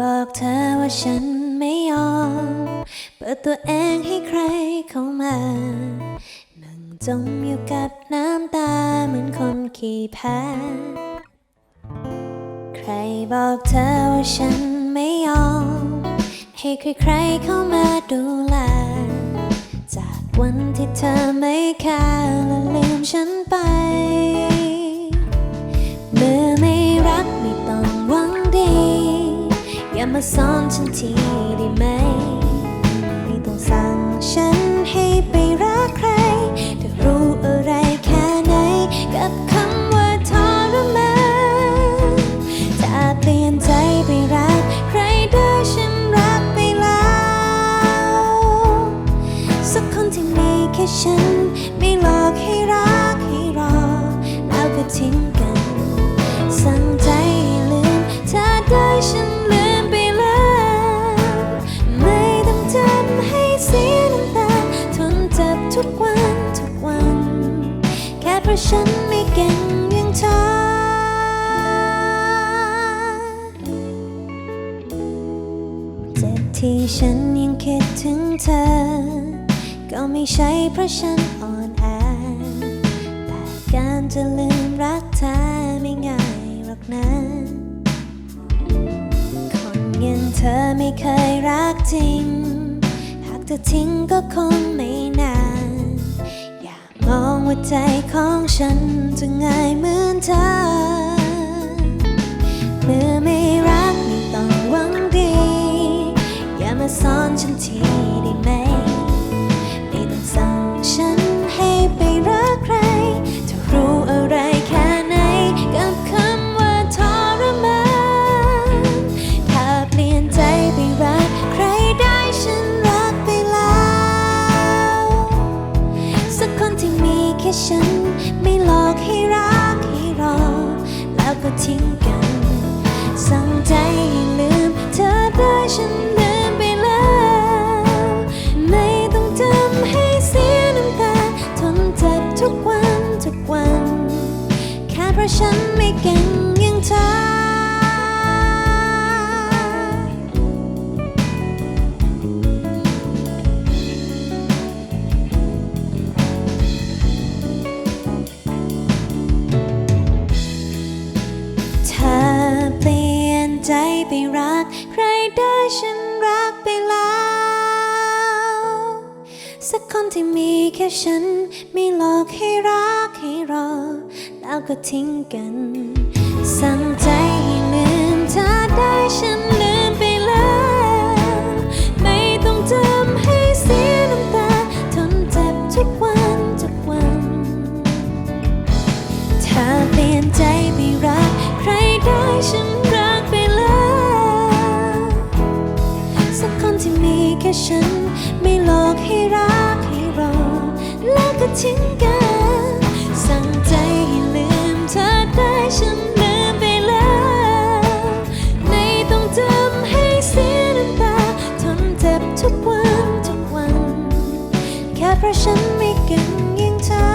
บอกเธอว่าฉันไม่ยอม เปิดตัวเองให้ใครเข้ามา นั่งจมอยู่กับน้ำตาเหมือนคนขี้แพ้ ใครบอกเธอว่าฉันไม่ยอม ให้ใครๆเข้ามาดูแล จากวันที่เธอไม่ค่าและลืมฉันไป สอนฉันทีได้ไหม ไม่ต้องสั่งฉันให้ไปรักใครเธอรู้อะไรแค่ไหน กับคำว่าทรมานถ้าเปลี่ยนใจไปรัก ใครได้ฉันรักไปแล้ว สักคนที่มีแค่ฉัน ไม่หลอกให้รักให้รอ แล้วก็ทิ้งกัน ราะฉันไม่เก่งอย่างเธอ เจ็บที่ฉันยังคิดถึงเธอ ก็ไม่ใช่เพราะฉันอ่อนแอ แต่การจะลืมรักเธอไม่ง่ายหรอกนะ คนอย่างเธอไม่เคยรักจริง หากเธอทิ้งก็คงไม่นานอย่า มองว่าใจของฉันจะง่ายเหมือนเธอ เมื่อไม่รักไม่ต้องหวังดี อย่ามาสอนฉันที ค่ฉัน ไม่หลอกให้รักให้รอ แล้วก็ทิ้งกัน สั่งใจให้ลืม เธอได้ฉันลืมไปแล้ว ไม่ต้องจำให้เสียน้ำตา ทนเจ็บทุกวันทุกวัน แค่เพราะฉัน ไปรัก ใครได้ฉันรักไปแล้ว สักคนที่มีแค่ฉัน ไม่หลอกให้รักให้รอ แล้วก็ทิ้งกัน สั่งใจให้ลืมเธอได้ฉันลืมไปแล้ว ไม่ต้องจำให้เสียน้ำตาทนเจ็บทุกวันทุกวัน ถ้าเปลี่ยนใจไป ฉัน ไม่หลอกให้รักให้รอ แล้วก็ทิ้งกัน สั่งใจให้ลืมเธอได้ฉันลืมไปแล้วไม่ต้องจำให้เสียน้ำตา ทนเจ็บทุกวันทุกวัน แค่เพราะฉันไม่เก่งยิ่งเธอ